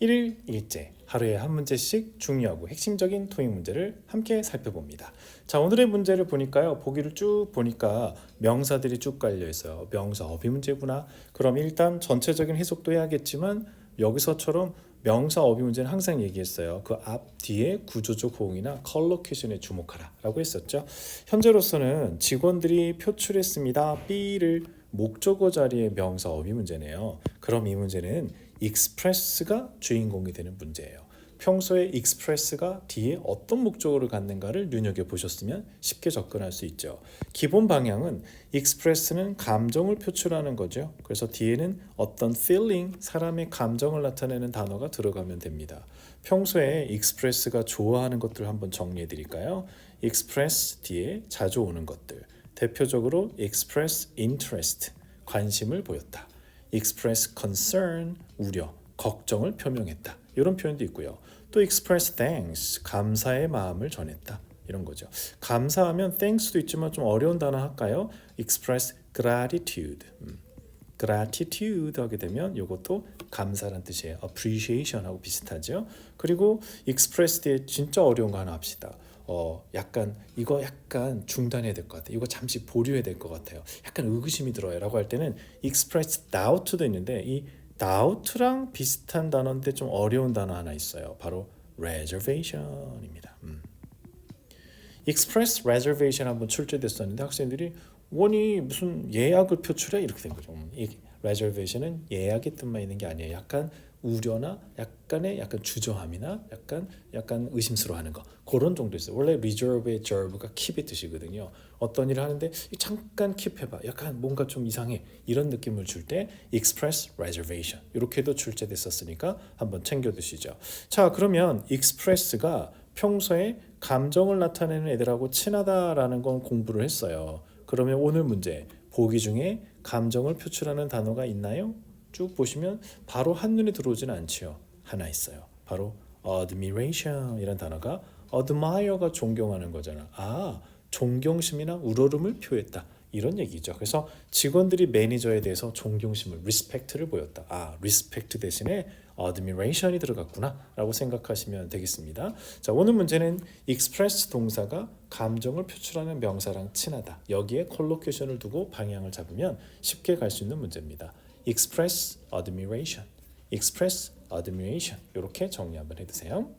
1일 1제 하루에 한 문제씩 중요하고 핵심적인 토익 문제를 함께 살펴봅니다. 자 오늘의 문제를 보니까요 보기를 쭉 보니까 명사들이 쭉 깔려 있어요. 명사 어휘 문제구나. 그럼 일단 전체적인 해석도 해야겠지만 여기서처럼 명사 어휘 문제는 항상 얘기했어요. 그 앞 뒤에 구조적 호응이나 컬로케이션에 주목하라라고 했었죠. 현재로서는 직원들이 표출했습니다. B를 목적어 자리의 명사 어휘 문제네요. 그럼 이 문제는 익스프레스가 주인공이 되는 문제예요. 평소에 익스프레스가 뒤에 어떤 목적어를 갖는가를 눈여겨 보셨으면 쉽게 접근할 수 있죠. 기본 방향은 익스프레스는 감정을 표출하는 거죠. 그래서 뒤에는 어떤 feeling, 사람의 감정을 나타내는 단어가 들어가면 됩니다. 평소에 익스프레스가 좋아하는 것들 한번 정리해 드릴까요? 익스프레스 뒤에 자주 오는 것들. 대표적으로 express interest, 관심을 보였다. express concern, 우려, 걱정을 표명했다. 이런 표현도 있고요. 또 express thanks, 감사의 마음을 전했다. 이런 거죠. 감사하면 thanks도 있지만 좀 어려운 단어 할까요? express gratitude. 음. gratitude 하게 되면 이것도 감사란 뜻이에요. appreciation하고 비슷하죠. 그리고 express 뒤에 진짜 어려운 거 하나 합시다. 어 약간 이거 약간 중단해야 될 것 같아요. 이거 잠시 보류해야 될 것 같아요. 약간 의구심이 들어요라고 할 때는 express doubt도 있는데 이 doubt랑 비슷한 단어인데 좀 어려운 단어 하나 있어요. 바로 reservation입니다. 음. express reservation 한번 출제됐었는데 학생들이 원이 무슨 예약을 표출해 이렇게 된 거죠. 음, 이 reservation은 예약의 뜻만 있는 게 아니에요. 약간 우려나 약간의 약간 주저함이나 약간 약간 의심스러워하는 거 그런 정도 있어요. 원래 reserve의 gerve가 keep의 뜻이거든요. 어떤 일을 하는데 잠깐 keep해봐. 약간 뭔가 좀 이상해 이런 느낌을 줄 때 express reservation 이렇게도 출제됐었으니까 한번 챙겨 두시죠. 자 그러면 express가 평소에 감정을 나타내는 애들하고 친하다라는 건 공부를 했어요. 그러면 오늘 문제 보기 중에 감정을 표출하는 단어가 있나요? 쭉 보시면 바로 한눈에 들어오지는 않지요. 하나 있어요. 바로 admiration 이란 단어가 admire가 존경하는 거잖아. 아, 존경심이나 우러름을 표했다. 이런 얘기죠. 그래서 직원들이 매니저에 대해서 존경심을 respect를 보였다. 아, respect 대신에 admiration이 들어갔구나라고 생각하시면 되겠습니다. 자, 오늘 문제는 express 동사가 감정을 표출하는 명사랑 친하다. 여기에 컬로케이션을 두고 방향을 잡으면 쉽게 갈 수 있는 문제입니다. express admiration, express admiration 이렇게 정리 한번 해두세요.